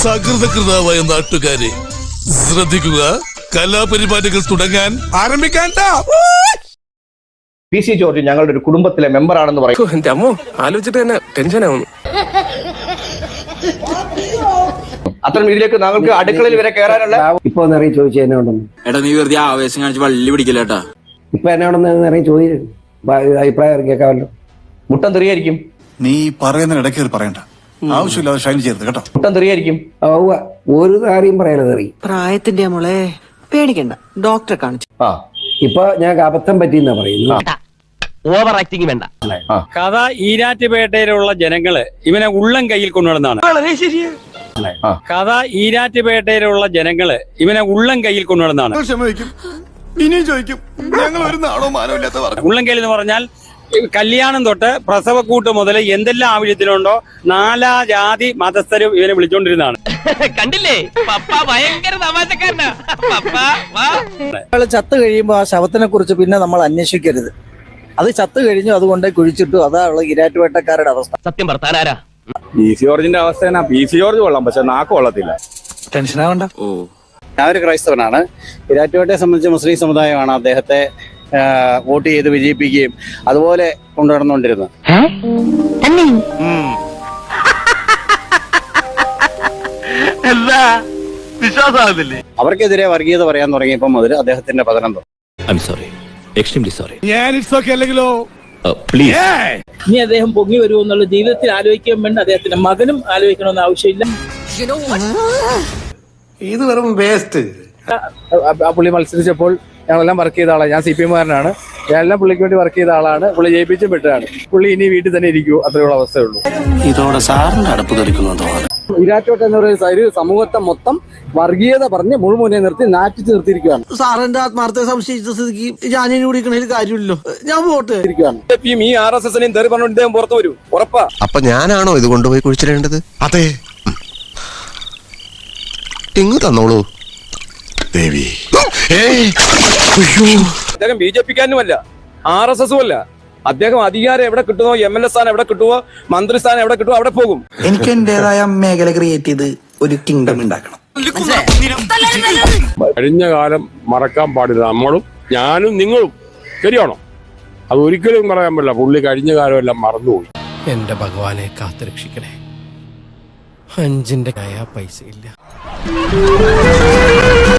സകൃതകൃതാവായ നാട്ടുകാരെ ശ്രദ്ധിക്കുക കലാപരിപാടികൾ തുടങ്ങാൻ ആരംഭിക്കാൻ പി സി ജോർജ് ഞങ്ങളുടെ ഒരു കുടുംബത്തിലെ മെമ്പർ ആണെന്ന് പറയും എന്റെ അമ്മോ ആലോചിച്ചിട്ട് തന്നെ ടെൻഷൻ ആവുന്നു അത്തരം ഇതിലേക്ക് താങ്കൾക്ക് അടുക്കളയിൽ വരെ കയറാനുള്ള ഇപ്പൊ നിറയെ ചോദിച്ചു എടാ നീ വെറുതെ ആവേശം കാണിച്ച് വള്ളി പിടിക്കില്ല കേട്ടാ ഇപ്പൊ എന്നെ ഉണ്ടെന്ന് ഇറങ്ങി ചോദിച്ചു അഭിപ്രായം കേൾക്കാമല്ലോ മുട്ടം തെറിയായിരിക്കും. നീ പറയുന്ന ഇടയ്ക്ക് കയറി പറയണ്ട. ആവശ്യമില്ലാതെ ഷൈൻ ചെയ്യരുത് കേട്ടോ. മുട്ടം തെറിയായിരിക്കും. ഒരു കാര്യം പറയാനത് അറിയും പ്രായത്തിന്റെ മോളെ പേടിക്കണ്ട. ഡോക്ടറെ കാണിച്ചു. ആ ഇപ്പൊ ഞാൻ അബദ്ധം പറ്റിയെന്നാ പറയുന്നു ഓവർ ആക്ടിങ് വേണ്ട. കഥ ഈരാറ്റുപേട്ടയിലുള്ള ജനങ്ങൾ ഇവനെ ഉള്ളം കയ്യിൽ കൊണ്ടുവന്നാണ് കഥ ഈരാറ്റുപേട്ടയിലുള്ള ജനങ്ങൾ ഇവനെ ഉള്ളം കയ്യിൽ കൊണ്ടുവന്നാണ് ക്ഷമിക്കും. ഇനിയും ചോദിക്കും. ഞങ്ങൾ ഒരു നാളോ മാനോ ഇല്ലാത്ത പറഞ്ഞു ഉള്ളം കയ്യിൽ എന്ന് പറഞ്ഞാൽ കല്യാണം തൊട്ട് പ്രസവക്കൂട്ട് മുതൽ എന്തെല്ലാം ആവശ്യത്തിനുണ്ടോ നാലാ ജാതി മതസ്ഥരും ഇവനെ വിളിച്ചോണ്ടിരുന്നതാണ്. കണ്ടില്ലേ? പപ്പ ഭയങ്കര തമാശക്കാരനാ. പപ്പ വാ. അയാൾ ചത്തു കഴിയുമ്പോൾ ആ ശവത്തിനെ കുറിച്ച് പിന്നെ നമ്മൾ അന്വേഷിക്കരുത്. അത് ചത്തു കഴിഞ്ഞു അതുകൊണ്ട് കുഴിച്ചിട്ടു. അതാണുള്ള ഇരാറ്റുവേട്ടക്കാരുടെ അവസ്ഥ. സത്യം ഭർത്താനാരാ പി സി ജോർജിന്റെ അവസ്ഥ എന്നാ പി സി ജോർജ് കൊള്ളാം പക്ഷെ നാക്ക് കൊള്ളത്തില്ല. ടെൻഷൻ ആവണ്ട ഓ. ഞാൻ ഒരു ക്രൈസ്തവനാണ്. ഇരാറ്റുവേട്ടയെ സംബന്ധിച്ച് മുസ്ലിം സമുദായമാണ് അദ്ദേഹത്തെ വോട്ട് ചെയ്ത് വിജയിപ്പിക്കുകയും അതുപോലെ കൊണ്ടുനടന്നുകൊണ്ടിരുന്നത് അവർക്കെതിരെ വർഗീയത പറയാൻ തുടങ്ങിയപ്പോൾ മുതൽ അദ്ദേഹത്തിന്റെ പതനം പ്ലീസ് ഇനി അദ്ദേഹം പൊങ്ങി വരുമെന്നുള്ള ജീവിതത്തിൽ ആലോചിക്കാൻ വേണ്ടി. അദ്ദേഹത്തിന്റെ മകനും ആലോചിക്കണമെന്ന് ആവശ്യമില്ല. ഇത് വെറും വേസ്റ്റ് ആ പുള്ളി മത്സരിച്ചപ്പോൾ ഞങ്ങളെല്ലാം വർക്ക് ചെയ്ത ആളാണ് ഞാൻ സി പി എമ്മുകാരനാണ് ഞാനെല്ലാം പുള്ളിക്ക് വേണ്ടി വർക്ക് ചെയ്ത ആളാണ്. പുള്ളി ജയിപ്പിച്ചും വിട്ടതാണ്. പുള്ളി ഇനി വീട്ടിൽ തന്നെ ഇരിക്കൂ. അത്രയുള്ള അവസ്ഥയുള്ളൂ ഇതോടെ സാറിന്റെ അടുപ്പ് തെറിക്കുന്നു ഇരാറ്റോട്ട് എന്ന് പറയുന്ന ഒരു സമൂഹത്തെ മൊത്തം വർഗീയത പറഞ്ഞ് മുഴുമുനെ നിർത്തി നാറ്റിച്ച് നിർത്തിയിരിക്കുകയാണ്. സാറിന്റെ ആത്മാർത്ഥ സംശയിച്ച സ്ഥിതിക്ക് കുടിക്കണതിൽ കാര്യമില്ലല്ലോ. ഞാൻ വോട്ട്. ഇരിക്കുകയാണ്. ഈ ആർ എസ് എസിനെയും തെറി പറഞ്ഞുകൊണ്ട് ഇദ്ദേഹം പുറത്തു വരും. ഉറപ്പാ. അപ്പൊ ഞാനാണോ ഇത് കൊണ്ടുപോയി കുഴിച്ചിടേണ്ടത്? അതെ. ഇങ്ങ് തന്നോളൂ. ദേവി. അദ്ദേഹം ബി ജെ പിക്കാരനുമല്ല ആർ എസ് എസും അല്ല അദ്ദേഹം അധികാരം എവിടെ കിട്ടുമോ എം എൽ എ സ്ഥാനം എവിടെ കിട്ടുമോ മന്ത്രി സ്ഥാനം എവിടെ കിട്ടുമോ അവിടെ പോകും. എനിക്ക് എന്റേതായ മേഖല ക്രിയേറ്റ് ചെയ്ത് ഒരു കിങ്ഡം ഉണ്ടാക്കണം. കഴിഞ്ഞ കാലം മറക്കാൻ പാടില്ല. നമ്മളും ഞാനും നിങ്ങളും. ശരിയാണോ? അത് ഒരിക്കലും പറയാൻ പറ്റില്ല. പുള്ളി കഴിഞ്ഞ കാലം എല്ലാം മറന്നുപോയി. എന്റെ ഭഗവാനെ കാത്തുരക്ഷിക്കണേ. അഞ്ചിന്റെ കയ പൈസ ഇല്ല.